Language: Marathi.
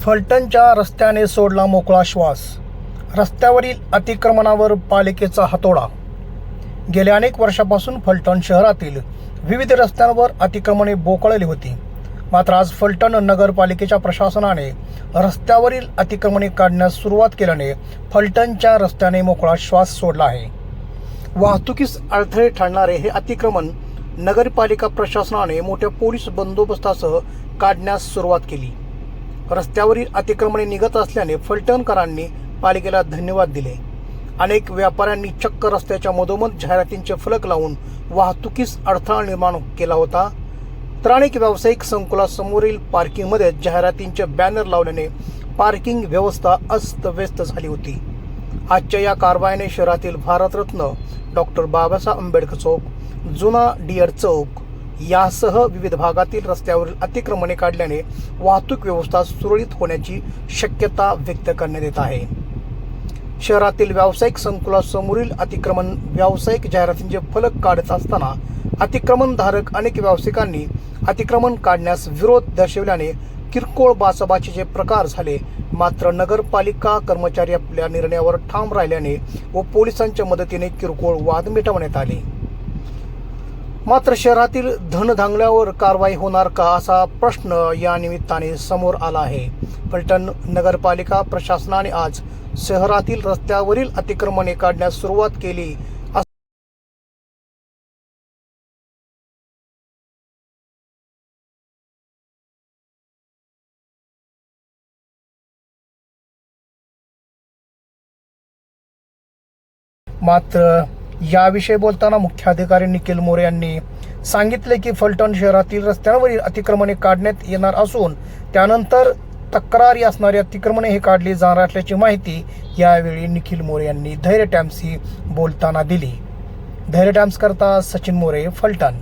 फलटणच्या रस्त्याने सोडला मोकळा श्वास. रस्त्यावरील अतिक्रमणावर पालिकेचा हातोडा. गेल्या अनेक वर्षापासून फलटण शहरातील विविध रस्त्यांवर अतिक्रमणे बोकळली होती. मात्र आज फलटण नगरपालिकेच्या प्रशासनाने रस्त्यावरील अतिक्रमणे काढण्यास सुरुवात केल्याने फलटणच्या रस्त्याने मोकळा श्वास सोडला आहे. वाहतुकीस अडथळे ठरणारे हे अतिक्रमण नगरपालिका प्रशासनाने मोठ्या पोलीस बंदोबस्तासह काढण्यास सुरुवात केली. रस्त्यावरील अतिक्रमणे निघत असल्याने फलटणकरांनी पालिकेला धन्यवाद दिले. अनेक व्यापाऱ्यांनी चक्क रस्त्याच्या मधोमध जाहिरातींचे फलक लावून वाहतुकीस अडथळा निर्माण केला होता. तर अनेक व्यावसायिक संकुलासमोरील पार्किंगमध्ये जाहिरातींचे बॅनर लावल्याने पार्किंग व्यवस्था अस्तव्यस्त झाली होती. आजच्या या कारवाईने शहरातील भारतरत्न डॉक्टर बाबासाहेब आंबेडकर चौक जुना डिअर चौक यासह विविध भागातील रस्त्यावरील अतिक्रमणे काढल्याने वाहतूक व्यवस्था सुरळीत होण्याची शक्यता व्यक्त करण्यात येत आहे. शहरातील व्यावसायिक संकुलासमोरील अतिक्रमण व्यावसायिक जाहिरातींचे फलक काढत असताना अतिक्रमणधारक अनेक व्यावसायिकांनी अतिक्रमण काढण्यास विरोध दर्शविल्याने किरकोळ बाचाबाचीचे प्रकार झाले मात्र नगरपालिका कर्मचारी आपल्या निर्णयावर ठाम राहिल्याने व पोलिसांच्या मदतीने किरकोळ वाद मिटवण्यात आले. मात्र शहरातील धनधांगल्यावर कारवाई होणार का असा प्रश्न या निमित्ताने समोर आला आहे. फलटण नगरपालिका प्रशासनाने आज शहरातील रस्त्यावरील अतिक्रमणे काढण्यास सुरुवात केली मात्र याविषयी बोलताना मुख्याधिकारी निखिल मोरे यांनी सांगितले की फलटण शहरातील रस्त्यांवरील अतिक्रमणे काढण्यात येणार असून त्यानंतर तक्रारी असणारी अतिक्रमणे हे काढली जाणार असल्याची माहिती यावेळी निखिल मोरे यांनी धैर्य टाइम्सशी बोलताना दिली. धैर्य टाइम्स करता सचिन मोरे फलटण.